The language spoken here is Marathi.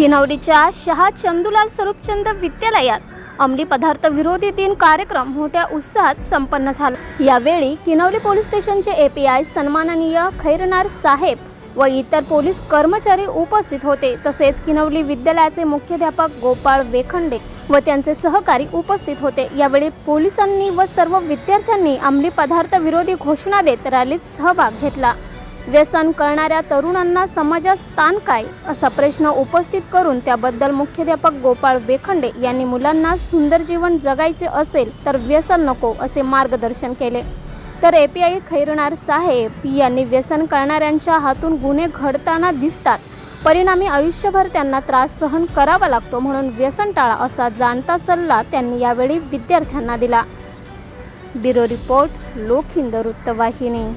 किनवडीच्या शहा चंदुलाल स्वरूपचंद विद्यालयात अंमली पदार्थ विरोधी दिन कार्यक्रम मोठ्या उत्साहात संपन्न झाला. यावेळी किनवली पोलीस स्टेशनचे एपीआय सन्माननीय खैरनार साहेब व इतर पोलीस कर्मचारी उपस्थित होते. तसेच किनवली विद्यालयाचे मुख्याध्यापक गोपाळ वेखंडे व त्यांचे सहकारी उपस्थित होते. यावेळी पोलिसांनी व सर्व विद्यार्थ्यांनी अंमली पदार्थ विरोधी घोषणा देत रॅलीत सहभाग घेतला. व्यसन करणाऱ्या तरुणांना समाजात स्थान काय असा प्रश्न उपस्थित करून त्याबद्दल मुख्याध्यापक गोपाळ वेखंडे यांनी मुलांना सुंदर जीवन जगायचे असेल तर व्यसन नको असे मार्गदर्शन केले. तर ए पी आय खैरनार साहेब यांनी व्यसन करणाऱ्यांच्या हातून गुन्हे घडताना दिसतात. परिणामी आयुष्यभर त्यांना त्रास सहन करावा लागतो म्हणून व्यसन टाळा असा जाणता सल्ला त्यांनी यावेळी विद्यार्थ्यांना दिला. ब्युरो रिपोर्ट लोकहिंद वृत्तवाहिनी.